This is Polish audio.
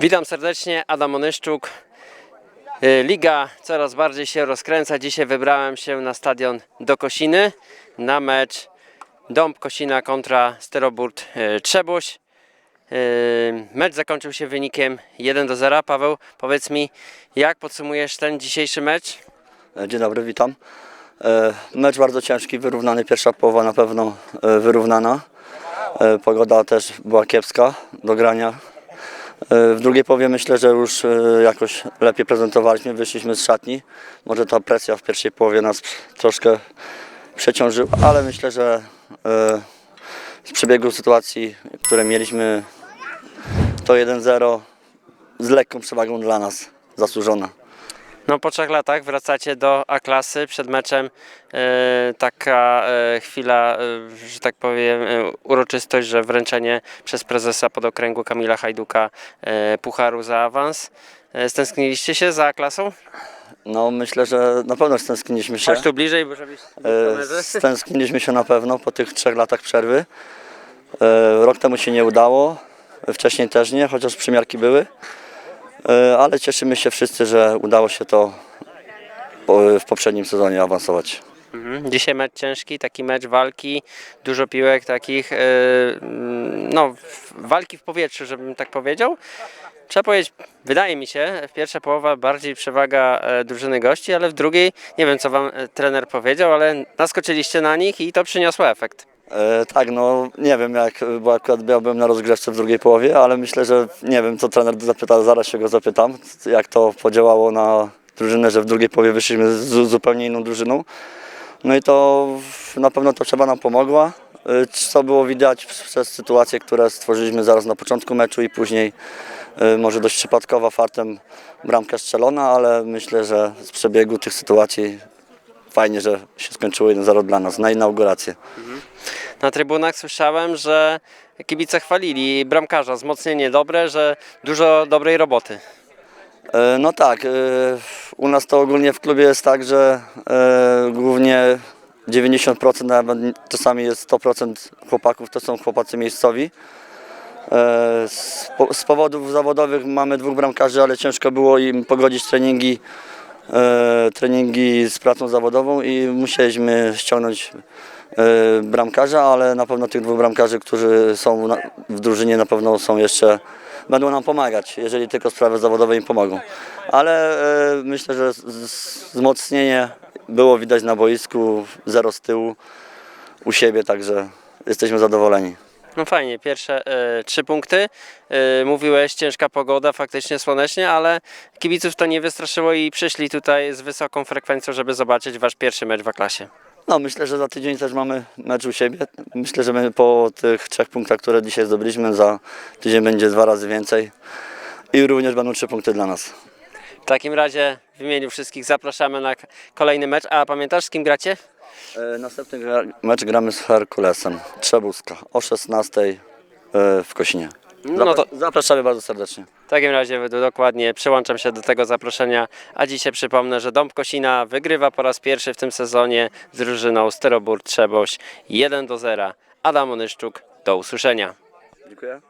Witam serdecznie, Adam Onyszczuk. Y, Liga coraz bardziej się rozkręca. Dzisiaj wybrałem się na stadion do Kosiny na mecz Dąb Kosina kontra Steroburt y, Trzebuś. Y, Mecz zakończył się wynikiem 1 do 0. Paweł, powiedz mi, jak podsumujesz ten dzisiejszy mecz? Dzień dobry, witam. E, Mecz bardzo ciężki, wyrównany. Pierwsza połowa na pewno e, wyrównana. E, Pogoda też była kiepska do grania. E, W drugiej połowie myślę, że już e, jakoś lepiej prezentowaliśmy, wyszliśmy z szatni. Może ta presja w pierwszej połowie nas troszkę przeciążyła, ale myślę, że e, z przebiegu sytuacji, które mieliśmy, to 1-0 z lekką przewagą dla nas zasłużona. No po trzech latach wracacie do A-klasy. Przed meczem e, taka e, chwila, e, że tak powiem, e, uroczystość, że wręczenie przez prezesa podokręgu Kamila Hajduka e, pucharu za awans. E, stęskniliście się za A-klasą? No myślę, że na pewno stęskniliśmy się. Chodź tu bliżej, bo żebyś... E, Stęskniliśmy się na pewno po tych trzech latach przerwy. E, Rok temu się nie udało, wcześniej też nie, chociaż przymiarki były. E, Ale cieszymy się wszyscy, że udało się to w poprzednim sezonie awansować. Mhm. Dzisiaj mecz ciężki, taki mecz walki, dużo piłek takich, e, mm, no walki w powietrzu, żebym tak powiedział. Trzeba powiedzieć, wydaje mi się, w pierwsza połowa bardziej przewaga e, drużyny gości, ale w drugiej, nie wiem co wam trener powiedział, ale naskoczyliście na nich i to przyniosło efekt. E, Tak, no nie wiem jak, bo akurat na rozgrzewce w drugiej połowie, ale myślę, że nie wiem co trener zapyta, zaraz się go zapytam, jak to podziałało na drużynę, że w drugiej połowie wyszliśmy z zupełnie inną drużyną. No i to na pewno to trzeba nam pomogła, e, co było widać przez sytuacje, które stworzyliśmy zaraz na początku meczu i później e, może dość przypadkowa fartem bramka strzelona, ale myślę, że z przebiegu tych sytuacji fajnie, że się skończyło 1-0 dla nas na inaugurację. Na trybunach słyszałem, że kibice chwalili bramkarza, wzmocnienie dobre, że dużo dobrej roboty. E, No tak, e, u nas to ogólnie w klubie jest tak, że e, głównie 90%, nawet czasami jest 100% chłopaków to są chłopacy miejscowi. E, Z, po- z powodów zawodowych mamy dwóch bramkarzy, ale ciężko było im pogodzić treningi, treningi z pracą zawodową i musieliśmy ściągnąć e, bramkarza, ale na pewno tych dwóch bramkarzy, którzy są w drużynie na pewno są jeszcze, będą nam pomagać, jeżeli tylko sprawy zawodowe im pomogą. Ale e, myślę, że wzmocnienie było widać na boisku, zero z tyłu u siebie, także jesteśmy zadowoleni. No fajnie, pierwsze e, trzy punkty. E, mówiłeś, ciężka pogoda, faktycznie słonecznie, ale kibiców to nie wystraszyło i przyszli tutaj z wysoką frekwencją, żeby zobaczyć wasz pierwszy mecz w klasie. No myślę, że za tydzień też mamy mecz u siebie. Myślę, że my po tych trzech punktach, które dzisiaj zdobyliśmy, za tydzień będzie dwa razy więcej i również będą trzy punkty dla nas. W takim razie w imieniu wszystkich zapraszamy na kolejny mecz. A pamiętasz z kim gracie? E, Następny gra, mecz gramy z Herkulesem, Trzebuska, o 16 e, w Kosinie. No to Zapraszamy bardzo serdecznie. w takim razie dokładnie przyłączam się do tego zaproszenia. A dzisiaj przypomnę, że Dąb Kosina wygrywa po raz pierwszy w tym sezonie z drużyną Steroburt Trzeboś 1 do 0. Adam Onyszczuk, do usłyszenia. Dziękuję.